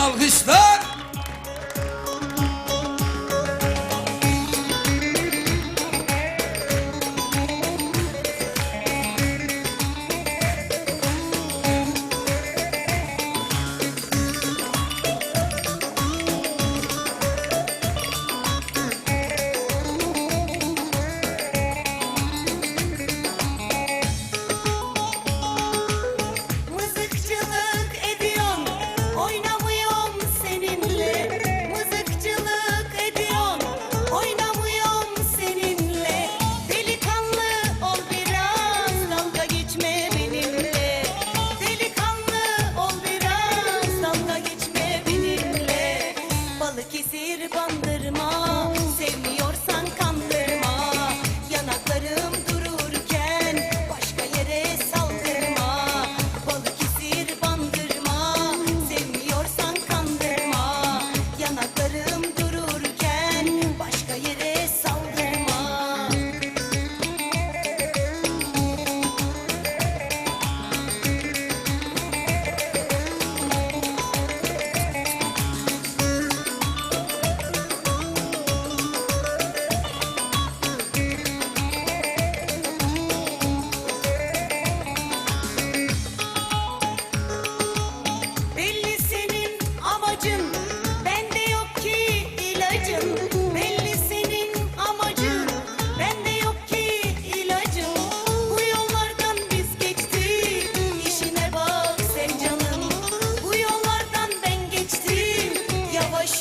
alkışlar.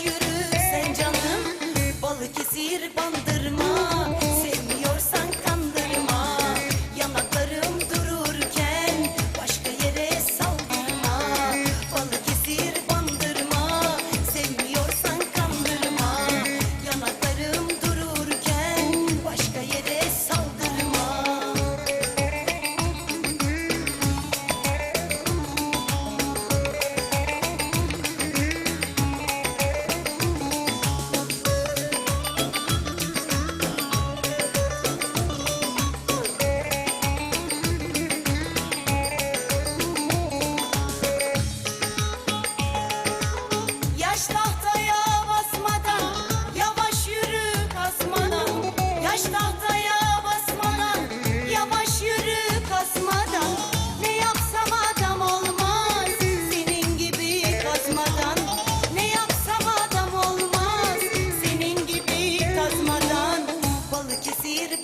you to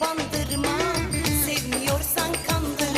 bandırma. Sevmiyorsan kandır.